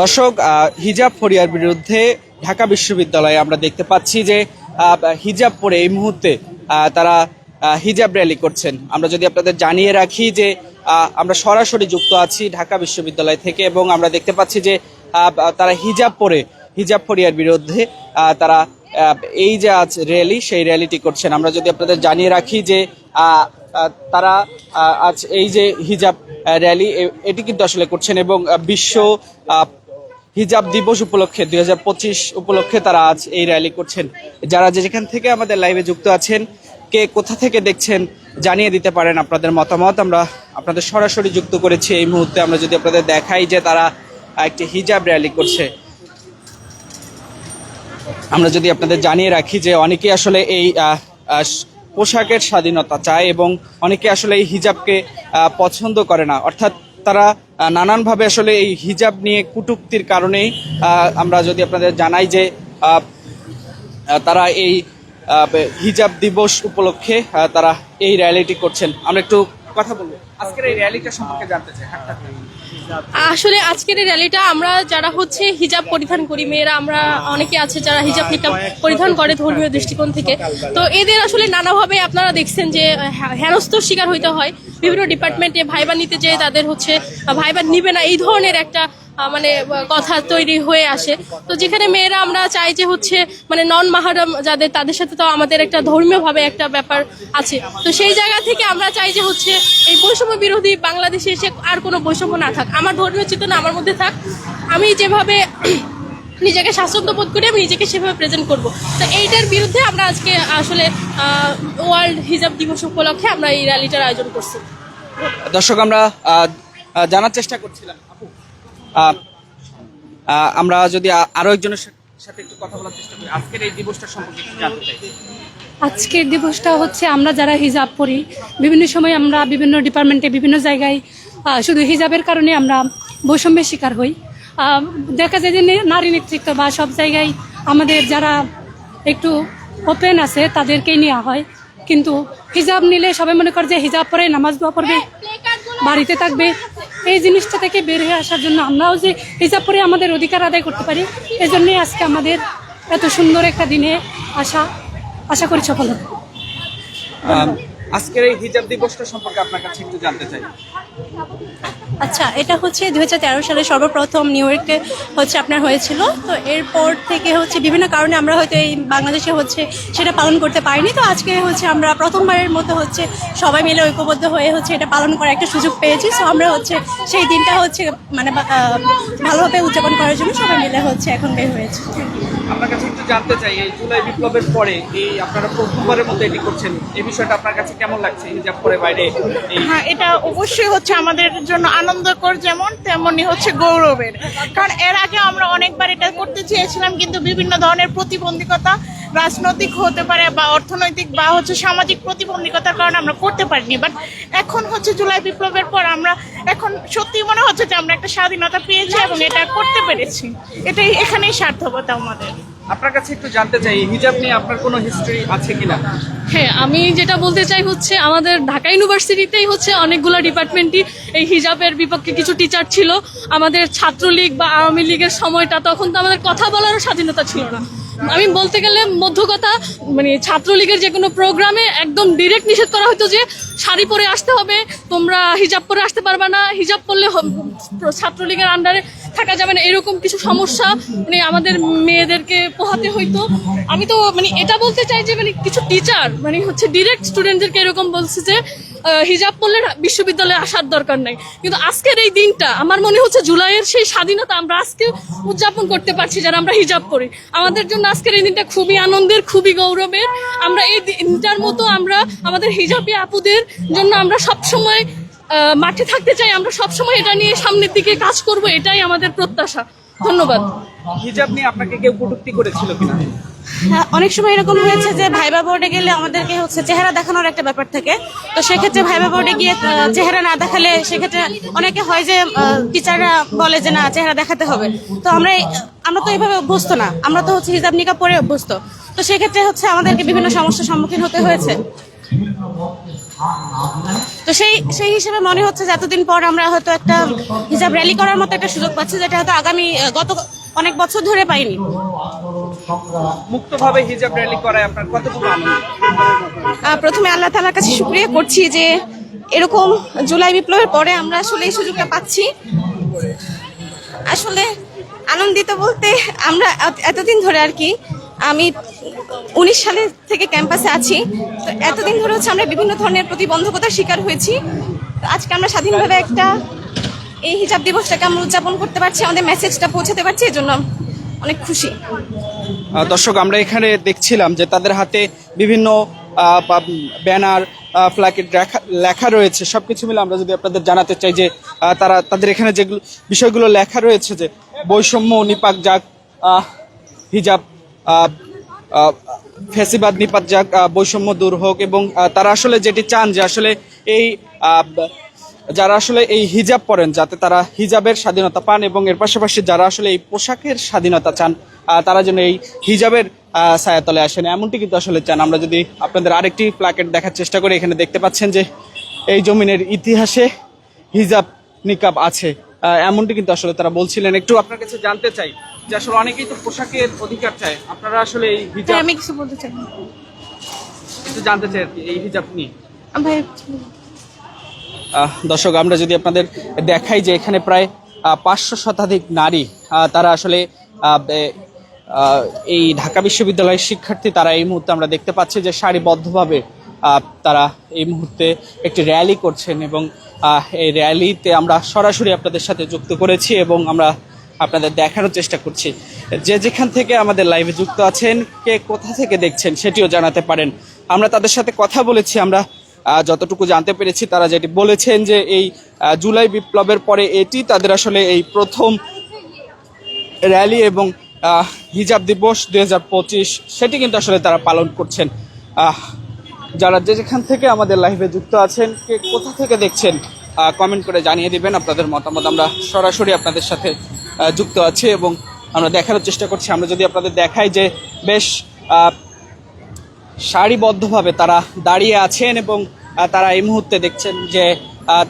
দর্শক হিজাব ফরিয়ার বিরুদ্ধে ঢাকা বিশ্ববিদ্যালয়ে আমরা দেখতে পাচ্ছি যে হিজাব পরে এই মুহূর্তে তারা হিজাব র্যালি করছেন। আমরা যদি আপনাদের জানিয়ে রাখি যে আমরা সরাসরি যুক্ত আছি ঢাকা বিশ্ববিদ্যালয় থেকে এবং আমরা দেখতে পাচ্ছি যে তারা হিজাব পরে, হিজাব ফরিয়ার বিরুদ্ধে তারা এই যে আজ র্যালি, সেই র্যালিটি করছেন। আমরা যদি আপনাদের জানিয়ে রাখি যে তারা আজ এই যে হিজাব র্যালি এটি কিন্তু আসলে করছেন এবং বিশ্ব হিজাব দিবস উপলক্ষে দু হাজার পঁচিশ উপলক্ষে তারা আজ এই র্যালি করছেন। যারা যেখান থেকে আমাদের লাইভে যুক্ত আছেন, কে কোথা থেকে দেখছেন জানিয়ে দিতে পারেন আপনাদের মতামত। আমরা আপনাদের সরাসরি যুক্ত করেছি এই মুহূর্তে। আমরা যদি আপনাদের দেখাই যে তারা একটি হিজাব র্যালি করছে। আমরা যদি আপনাদের জানিয়ে রাখি যে অনেকেই আসলে এই পোশাকের স্বাধীনতা চায় এবং অনেকে আসলে এই হিজাবকে পছন্দ করে না। অর্থাৎ তারা নানানভাবে আসলে এই হিজাব নিয়ে কুটুক্তির কারণেই আমরা যদি আপনাদের জানাই যে তারা এই হিজাব দিবস উপলক্ষে তারা এই র্যালিটি করছেন। আমরা একটু কথা বলব। আজকের এই র্যালিটা সম্পর্কে জানতে চাই আসলে আজকের এই র্যালিটা আমরা যারা হচ্ছে হিজাব পরিধান করি, মেয়েরা আমরা অনেকে আছে যারা হিজাব নিকাব পরিধান করে ধর্মীয় দৃষ্টিকোণ থেকে। তো এদের আসলে নানাভাবে আপনারা দেখছেন যে হেনস্থর শিকার হইতে হয়। বিভিন্ন ডিপার্টমেন্টে ভাইবার নিতে যেয়ে তাদের হচ্ছে ভাইবার নিবে না। এই ধরনের একটা মানে কথা তৈরি হয়ে আসে। তো যেখানে মেয়েরা আমরা চাই যে হচ্ছে মানে নন মাহারাম যাদের, তাদের সাথে তো আমাদের একটা ধর্মীয়ভাবে একটা ব্যাপার আছে। তো সেই জায়গা থেকে আমরা চাই যে হচ্ছে, এই বৈষম্য বিরোধী বাংলাদেশে এসে আর কোনো বৈষম্য না থাক। আমার ধর্মীয় চেতনা আমার মধ্যে থাক। আমি যেভাবে নিজেকে স্বাচ্ছন্দ্য বোধ করি, আমি নিজেকে সেভাবে প্রেজেন্ট করব। তো এইটার বিরুদ্ধে আমরা আজকে আসলে ওয়ার্ল্ড হিজাব দিবস উপলক্ষে আমরা এই র্যালিটার আয়োজন করছি। দর্শক, আমরা জানার চেষ্টা করছিলাম। আপু আমরা যদি আরও একজনের সাথে একটু কথা বলার চেষ্টা করি। আজকের এই দিবসটা সম্পর্কে একটু জানতে চাই। আজকের দিবসটা হচ্ছে আমরা যারা হিজাব পড়ি বিভিন্ন সময় আমরা বিভিন্ন ডিপার্টমেন্টে বিভিন্ন জায়গায় শুধু হিজাবের কারণে আমরা বৈষম্যের শিকার হই। দেখা যায় যে নারী নেতৃত্ব বা সব জায়গায় আমাদের যারা একটু ওপেন আছে, তাদেরকেই নেওয়া হয়। কিন্তু হিজাব নিলে সবাই মনে করে যে হিজাব পরে নামাজ দোয়া পড়বে, বাড়িতে থাকবে। এই জিনিসটা থেকে বের হয়ে আসার জন্য আমরাও যে হিজাব করে আমাদের অধিকার আদায় করতে পারি এই জন্যই আজকে আমাদের এত সুন্দর একটা দিনে আসা, আশা করি সফল হবে। আজকের এই হিজাব দিবসটা সম্পর্কে আপনার কাছে একটু জানতে চাই। আচ্ছা এটা হচ্ছে দুহাজার তেরো সালে সর্বপ্রথম নিউ ইয়র্কে হচ্ছে আপনার হয়েছিল। তো এরপর থেকে হচ্ছে বিভিন্ন কারণে আমরা হয়তো এই বাংলাদেশে হচ্ছে সেটা পালন করতে পারিনি। তো আজকে হচ্ছে আমরা প্রথমবারের মতো হচ্ছে সবাই মিলে ঐক্যবদ্ধ হয়ে হচ্ছে এটা পালন করার একটা সুযোগ পেয়েছি। সো আমরা হচ্ছে সেই দিনটা হচ্ছে মানে ভালোভাবে উদযাপন করার জন্য সবাই মিলে হচ্ছে এখন বের হয়েছে। আপনার কাছে একটু জানতে চাই, এই জুলাই বিপ্লবের পরে এই আপনারা প্রথমবারের মতো এটি করছেন, এই বিষয়টা আপনার কাছে কেমন লাগছে হিজাব পরে বাইরে হ্যাঁ এটা অবশ্যই হচ্ছে আমাদের জন্য আনন্দকর যেমন, তেমনই হচ্ছে গৌরবের। কারণ এর আগে আমরা অনেকবার এটা করতে চেয়েছিলাম, কিন্তু বিভিন্ন ধরনের প্রতিবন্ধকতা রাজনৈতিক হতে পারে বা অর্থনৈতিক বা হচ্ছে সামাজিক প্রতিবন্ধকতার কারণে আমরা করতে পারিনি। বাট এখন হচ্ছে জুলাই বিপ্লবের পর আমরা এখন সত্যি মনে হচ্ছে যে আমরা একটা স্বাধীনতা পেয়েছি এবং এটা করতে পেরেছি। এটাই এখানেই সার্থকতা আমাদের। আপনার কাছে একটু জানতে চাই এই হিজাব নিয়ে আপনার কোনো হিস্ট্রি আছে কিনা? হ্যাঁ আমি যেটা বলতে চাই হচ্ছে আমাদের ঢাকা ইউনিভার্সিটিতেই হচ্ছে অনেকগুলো ডিপার্টমেন্টই এই হিজাবের বিপক্ষে কিছু টিচার ছিল। আমাদের ছাত্রলীগ বা আওয়ামী লীগের সময়টা তখন তো আমাদের কথা বলারও স্বাধীনতা ছিল না। আমি বলতে গেলে মধ্য কথা মানে ছাত্রলীগের যে কোনো প্রোগ্রামে একদম ডিরেক্ট নিষেধ করা হতো যে শাড়ি পরে আসতে হবে, তোমরা হিজাব পরে আসতে পারবে না, হিজাব পরলে ছাত্রলীগের আন্ডারে থাকা যাবে না, এরকম কিছু সমস্যা মানে আমাদের মেয়েদেরকে পোহাতে হইতো। আমি তো মানে এটা বলতে চাই যে মানে কিছু টিচার মানে হচ্ছে ডিরেক্ট স্টুডেন্টদেরকে এরকম বলছে যে হিজাব পরলে বিশ্ববিদ্যালয়ে আসার দরকার নাই। কিন্তু আজকের এই দিনটা, আমার মনে হচ্ছে জুলাইয়ের সেই স্বাধীনতা আমরা আজকে উদযাপন করতে পারছি যারা আমরা হিজাব পরি। আমাদের জন্য আজকের এই দিনটা খুবই আনন্দের, খুবই গৌরবের। আমরা এই দিনটার মতো আমরা, আমাদের হিজাবি আপুদের জন্য আমরা সবসময় মাঠে থাকতে চাই। আমরা সবসময় এটা নিয়ে সামনের দিকে কাজ করব, এটাই আমাদের প্রত্যাশা। ধন্যবাদ। হিজাব নিয়ে আপনাকে কেউ কটূক্তি করেছিল কিনা? হ্যাঁ, অনেক সময় এরকম হয়েছে যে ভাইবা বোর্ডে গেলে আমাদেরকে হচ্ছে চেহারা দেখানোর একটা ব্যাপার থাকে। তো সেক্ষেত্রে ভাইবা বোর্ডে গিয়ে চেহারা না দেখালে সেক্ষেত্রে অনেকে হয় যে টিচাররা বলে যে না চেহারা দেখাতে হবে। তো আমরা আমরা তো এইভাবে অভ্যস্ত না। আমরা তো হচ্ছে হিজাব নিকা পরে অভ্যস্ত। তো সেক্ষেত্রে হচ্ছে আমাদেরকে বিভিন্ন সমস্যার সম্মুখীন হতে হয়েছে। তো সেই সেই হিসেবে মনে হচ্ছে যে এতদিন পর আমরা হয়তো একটা হিজাব র্যালি করার মতো একটা সুযোগ পাচ্ছি যেটা হয়তো আগামী গত অনেক বছর ধরে পাইনি। মুক্তভাবে হিজাব র্যালি করায় আপনার কতটুকু প্রথমে আল্লাহ তালার কাছে শুক্রিয়া করছি যে এরকম জুলাই বিপ্লবের পরে আমরা আসলে এই সুযোগটা পাচ্ছি। আসলে আনন্দিত বলতে আমরা এতদিন ধরে আর কি আমি উনিশ সালে থেকে ক্যাম্পাসে আছি। তো এতদিন ধরে হচ্ছে আমরা বিভিন্ন ধরনের প্রতিবন্ধকতার শিকার হয়েছি। আজকে আমরা স্বাধীনভাবে একটা এই হিজাব দিবসটাকে আমরা উদযাপন করতে পারছি, আমাদের মেসেজটা পৌঁছাতে পারছি, এজন্য অনেক খুশি। দর্শক, আমরা এখানে দেখছিলাম যে তাদের হাতে বিভিন্ন ব্যানার প্লাকেট লেখা রয়েছে। সব কিছু মিলে আমরা যদি আপনাদের জানাতে চাই যে তারা, তাদের এখানে যেগুলো বিষয়গুলো লেখা রয়েছে যে, বৈষম্য, নিপাক যাক হিজাব ফ্যাসিবাদ নিপাত যাক বৈষম্য দূর হোক এবং তারা আসলে যেটি চান যে আসলে এই যারা আসলে এই হিজাব পরেন যাতে তারা হিজাবের স্বাধীনতা পান এবং এর পাশাপাশি যারা আসলে এই পোশাকের স্বাধীনতা চান তারা যেন এই হিজাবের ছায়াতলে আসেন। এমনটি কিন্তু আসলে চান। আমরা যদি আপনাদের আরেকটি প্ল্যাকেট দেখার চেষ্টা করি, এখানে দেখতে পাচ্ছেন যে এই জমিনের ইতিহাসে হিজাব নিকাব আছে। এমনটি কিন্তু আসলে তারা বলছিলেন। একটু আপনার কাছে জানতে চাই যে আসলে অনেকেই তো পোশাকের অধিকার চায়। আপনারা আসলে এই হিজাব আমি কিছু বলতে চাই একটু জানতে চাই আর কি এই হিজাব নিয়ে। ভাই দর্শক আমরা যদি আপনাদের দেখাই যে এখানে প্রায় পাঁচশো শতাধিক নারী তারা আসলে এই ঢাকা বিশ্ববিদ্যালয়ের শিক্ষার্থী তারা এই মুহূর্তে আমরা দেখতে পাচ্ছি যে সারিবদ্ধভাবে তারা এই মুহূর্তে একটি র্যালি করছেন এবং এই র্যালিতে আমরা সরাসরি আপনাদের সাথে যুক্ত করেছি এবং আমরা আপনাদের দেখানোর চেষ্টা করছি। যে যেখান থেকে আমাদের লাইভে যুক্ত আছেন, কে কোথা থেকে দেখছেন সেটিও জানাতে পারেন। আমরা তাদের সাথে কথা বলেছি, আমরা যতটুকু জানতে পেরেছি, তারা যেটি বলেছেন যে এই জুলাই বিপ্লবের পরে এটি তাদের আসলে এই প্রথম র্যালি এবং হিজাব দিবস দুই হাজার পঁচিশ, সেটি কিন্তু আসলে তারা পালন করছেন। যারা যে যেখান থেকে আমাদের লাইভে যুক্ত আছেন, কে কোথা থেকে দেখছেন কমেন্ট করে জানিয়ে দিবেন। আপনাদের মতামত আমরা সরাসরি আপনাদের সাথে যুক্ত আছি এবং আমরা দেখানোর চেষ্টা করছি। আমরা যদি আপনাদের দেখাই যে বেশ সারিবদ্ধভাবে তারা দাঁড়িয়ে আছেন এবং তারা এই মুহূর্তে দেখছেন যে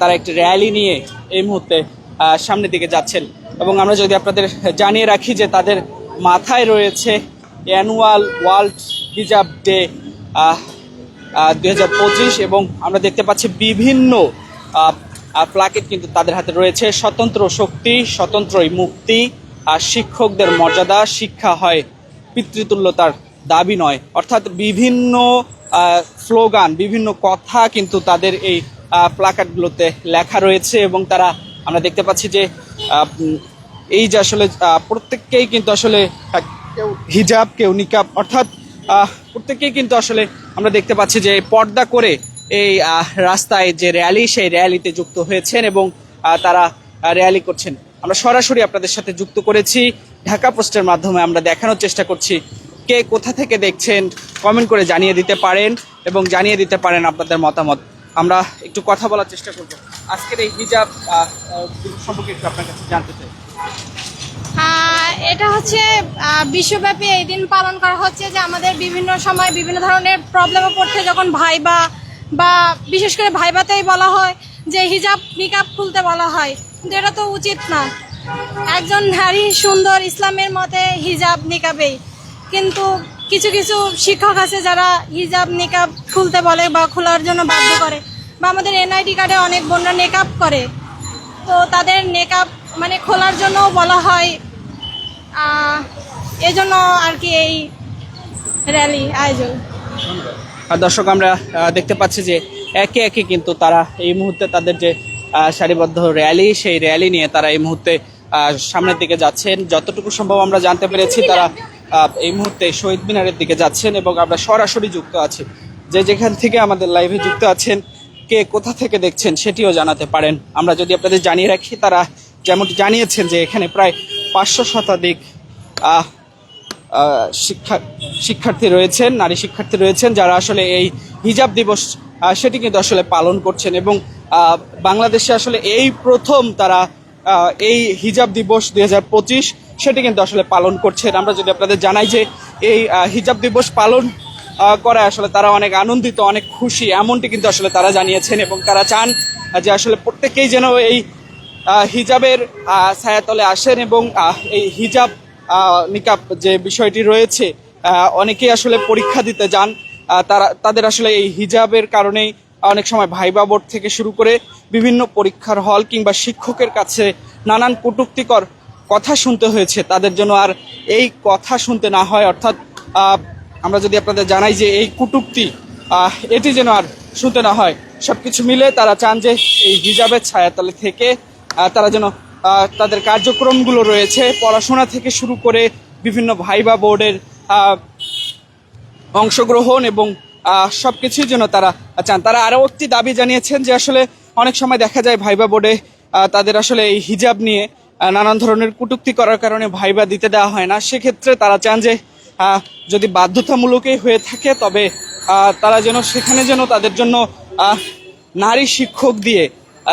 তারা একটি র্যালি নিয়ে এই মুহূর্তে সামনের দিকে যাচ্ছেন। এবং আমরা যদি আপনাদের জানিয়ে রাখি যে তাদের মাথায় রয়েছে অ্যানুয়াল ওয়ার্ল্ড হিজাব ডে দুই হাজার পঁচিশ এবং আমরা দেখতে পাচ্ছি বিভিন্ন প্লাকেট কিন্তু তাদের হাতে রয়েছে। স্বতন্ত্র শক্তি স্বতন্ত্রই মুক্তি আর শিক্ষকদের মর্যাদা শিক্ষা হয় পিতৃতুল্যতার দাবি নয়। অর্থাৎ বিভিন্ন স্লোগান বিভিন্ন কথা কিন্তু তাদের এই প্লাকার্ডগুলোতে লেখা রয়েছে এবং তারা আমরা দেখতে পাচ্ছি যে এই যে আসলে প্রত্যেককেই কিন্তু আসলে কেউ হিজাব কেউ নিকাব অর্থাৎ আহ, প্রত্যেককেই কিন্তু আসলে আমরা দেখতে পাচ্ছি যে পর্দা করে এই রাস্তায় যে র্যালি, সেই র্যালিতে যুক্ত হয়েছেন এবং তারা র্যালি করছেন। আমরা সরাসরি আপনাদের সাথে যুক্ত করেছি। ঢাকা পোস্টের মাধ্যমে আমরা দেখানোর চেষ্টা করছি কে কোথা থেকে দেখছেন। কমেন্ট করে জানিয়ে দিতে পারেন এবং জানিয়ে দিতে পারেন আপনাদের মতামত। আমরা একটু কথা বলার চেষ্টা করব। আজকের এই হিজাব সম্পর্কে একটু আপনার কাছে জানতে চাই। এটা হচ্ছে বিশ্বব্যাপী এই দিন পালন করা হচ্ছে যে আমাদের বিভিন্ন সময় বিভিন্ন ধরনের প্রবলেমে পড়তে যখন ভাইবা বা বিশেষ করে ভাইবাতেই বলা হয় যে হিজাব, নিকাব খুলতে বলা হয়। কিন্তু এটা তো উচিত না। একজন নারী সুন্দর ইসলামের মতে হিজাব, নিকাবেই। কিন্তু কিছু কিছু শিক্ষক আছে যারা হিজাব, নিকাব খুলতে বলে বা খোলার জন্য বাধ্য করে বা আমাদের এনআইডি কার্ডে অনেক বোনরা নেকাব করে। তো তাদের নেকাব মানে খোলার জন্য বলা হয় এজন্য আর কি এই র্যালি আয়োজন। আর দর্শক, আমরা দেখতে পাচ্ছি যে একে একে কিন্তু তারা এই মুহূর্তে তাদের যে সারিবদ্ধ র্যালি সেই র্যালি নিয়ে তারা এই মুহূর্তে সামনের দিকে যাচ্ছেন। যতটুকু সম্ভব আমরা জানতে পেরেছি, তারা এই মুহূর্তে শহীদ মিনারের দিকে যাচ্ছেন এবং আমরা সরাসরি যুক্ত আছি। যে যেখান থেকে আমাদের লাইভে যুক্ত আছেন, কে কোথা থেকে দেখছেন সেটিও জানাতে পারেন। আমরা যদি আপনাদের জানিয়ে রাখি, তারা যেমনটি জানিয়েছেন যে এখানে প্রায় পাঁচশো শতাধিক শিক্ষা শিক্ষার্থী রয়েছেন, নারী শিক্ষার্থী রয়েছেন, যারা আসলে এই হিজাব দিবস সেটি কিন্তু আসলে পালন করছেন এবং বাংলাদেশে আসলে এই প্রথম তারা এই হিজাব দিবস দুই হাজার পঁচিশ, সেটি কিন্তু আসলে পালন করছেন। আমরা যদি আপনাদের জানাই যে এই হিজাব দিবস পালন করায় আসলে তারা অনেক আনন্দিত, অনেক খুশি, এমনটি কিন্তু আসলে তারা জানিয়েছেন এবং তারা চান যে আসলে প্রত্যেকেই যেন এই হিজাবের ছায়াতলে আসেন এবং এই হিজাব নিকাব যে বিষয়টি রয়েছে অনেকেই আসলে পরীক্ষা দিতে যান। তারা, তাদের আসলে এই হিজাবের কারণেই অনেক সময় ভাইবা বোর্ড থেকে শুরু করে বিভিন্ন পরীক্ষার হল কিংবা শিক্ষকের কাছে নানান কটুক্তিকর কথা শুনতে হয়েছে। তাদের জন্য আর এই কথা শুনতে না হয়, অর্থাৎ আমরা যদি আপনাদের জানাই যে এই কুটুক্তি এটি যেন আর শুনতে না হয় সব কিছু মিলে তারা চান যে এই হিজাবের ছায়াতলে থেকে তারা যেন তাদের কার্যক্রমগুলো রয়েছে, পড়াশোনা থেকে শুরু করে বিভিন্ন ভাইবা বোর্ডের অংশগ্রহণ এবং সব কিছুই যেন তারা চান। তারা আরও একটি দাবি জানিয়েছেন যে আসলে অনেক সময় দেখা যায় ভাইবা বোর্ডে তাদের আসলে এই হিজাব নিয়ে নানান ধরনের কটূক্তি করার কারণে ভাইবা দিতে দেওয়া হয় না। সেক্ষেত্রে তারা চান যে যদি বাধ্যতামূলকই হয়ে থাকে, তবে তারা যেন সেখানে যেন তাদের জন্য নারী শিক্ষক দিয়ে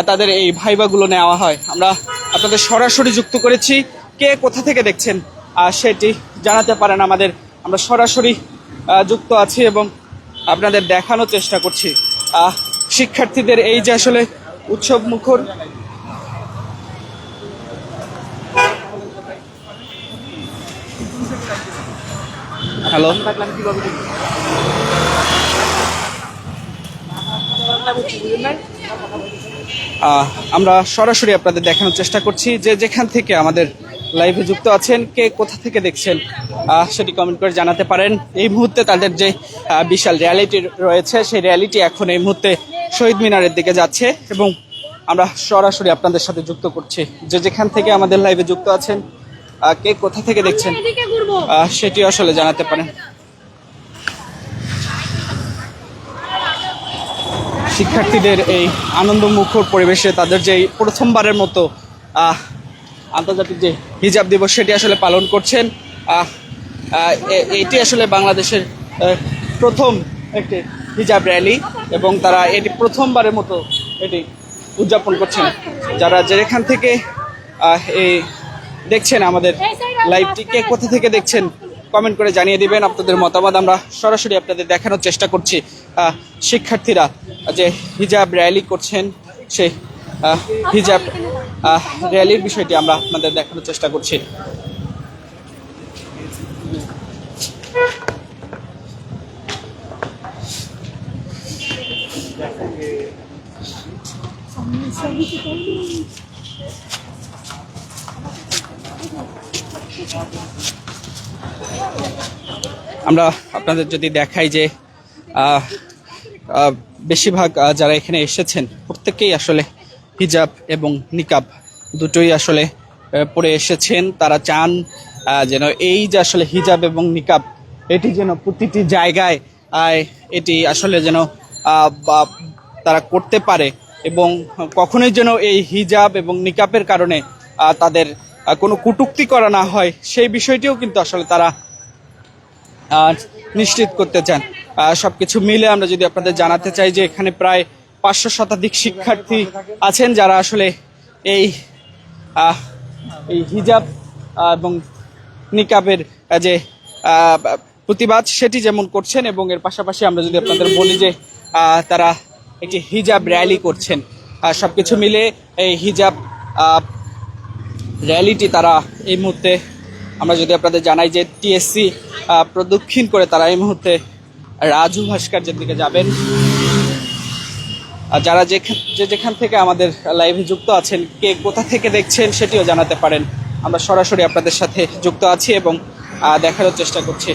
তাদের এই ভাইবাগুলো নেওয়া হয়। আমরা আপনাদের সরাসরি যুক্ত করেছি। কে কোথা থেকে দেখছেন? সেটি জানাতে পারেন আমাদের। আমরা সরাসরি যুক্ত আছি এবং আপনাদের দেখানোর চেষ্টা করছি। শিক্ষার্থীদের এই যে আসলে উৎসব মুখর হ্যালো। আহ, আমরা সরাসরি আপনাদের দেখানোর চেষ্টা করছি যে যেখান থেকে আমাদের লাইভে যুক্ত আছেন কে কোথা থেকে দেখছেন সেটি কমেন্ট করে জানাতে পারেন। এই মুহূর্তে তাদের যে বিশাল রিয়ালিটি রয়েছে সেই রিয়ালিটি এখন এই মুহূর্তে শহীদ মিনারের দিকে যাচ্ছে এবং আমরা সরাসরি আপনাদের সাথে যুক্ত করছি। যে যেখান থেকে আমাদের লাইভে যুক্ত আছেন কে কোথা থেকে দেখছেন সেটি আসলে জানাতে পারেন। শিক্ষার্থীদের এই আনন্দমুখর পরিবেশে তাদের যে প্রথমবারের মতো আন্তর্জাতিক যে হিজাব দিবস সেটি আসলে পালন করছেন। এটি আসলে বাংলাদেশের প্রথম একটি হিজাব র্যালি এবং তারা এটি প্রথমবারের মতো এটি উদযাপন করছেন। যারা যেখান থেকে এই দেখছেন আমাদের লাইভটি কে কোথা থেকে দেখছেন? কমেন্ট করে জানিয়ে দিবেন আপনাদের মতামত। আমরা সরাসরি আপনাদের দেখানোর চেষ্টা করছি শিক্ষার্থীরা যে হিজাব র্যালি করছেন সেই হিজাব র্যালির বিষয়টি আমরা আপনাদের দেখানোর চেষ্টা করছি। আমরা আপনাদের যদি দেখাই যে বেশিরভাগ যারা এখানে এসেছেন প্রত্যেকেই আসলে হিজাব এবং নিকাব দুটোই আসলে পরে এসেছেন। তারা চান যেন এই যে আসলে হিজাব এবং নিকাব, এটি যেন প্রতিটি জায়গায় এটি আসলে যেন তারা করতে পারে এবং কখনোই যেন এই হিজাব এবং নিকাবের কারণে তাদের কোনো কটূক্তি করা না হয়, সেই বিষয়টিও কিন্তু আসলে তারা নিশ্চিত করতে চান। সব কিছু মিলে আমরা যদি আপনাদের জানাতে চাই যে এখানে প্রায় পাঁচশো শতাধিক শিক্ষার্থী আছেন যারা আসলে এই এই হিজাব এবং নিকাবের যে প্রতিবাদ সেটি যেমন করছেন এবং এর পাশাপাশি আমরা যদি আপনাদের বলি যে তারা একটি হিজাব র্যালি করছেন। সব কিছু মিলে এই হিজাব র্যালিটি তারা এই মুহূর্তে আমরা যদি আপনাদের জানাই যে টিএসসি প্রদক্ষিণ করে তারা এই মুহূর্তে রাজু ভাস্কর্যের দিকে যাবেন। আর যারা যে যেখান থেকে আমাদের লাইভে যুক্ত আছেন, কে কোথা থেকে দেখছেন সেটিও জানাতে পারেন। আমরা সরাসরি আপনাদের সাথে যুক্ত আছি এবং দেখারও চেষ্টা করছি।